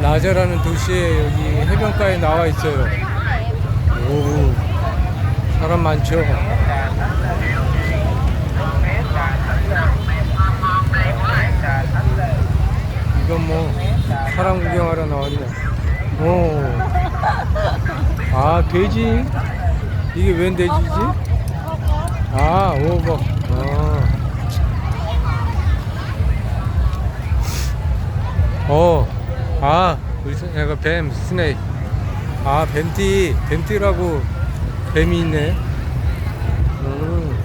나제라는 도시에 여기 해변가에 나와 있어요. 오, 사람 많죠? 이건 뭐 사람 구경하러 나왔네. 오, 아 돼지? 이게 웬 돼지지? 아, 오버. 어. 어, 아, 우리 선- 약간 뱀, 스네이크. 아, 뱀띠, 뱀띠라고 뱀이 있네. 음.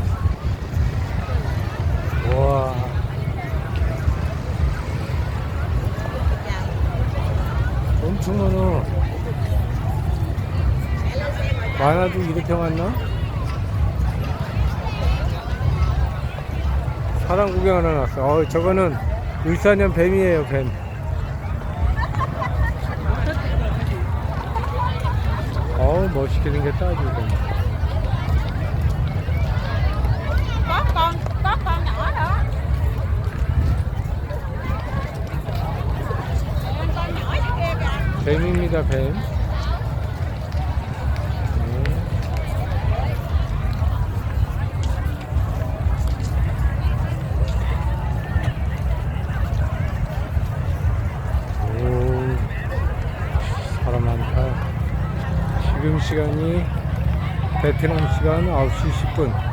와. 엄청 많아. 많아도 이렇게 많나? 사람 구경하러 나왔어. 어, 저거는 울산현 뱀이에요, 뱀. 어우, 멋있게 생겼다, 아주. kìa 뱀입니다, 뱀. 네. 오, 사람 많다. 지금 시간이 베트남 시간 9시 10분.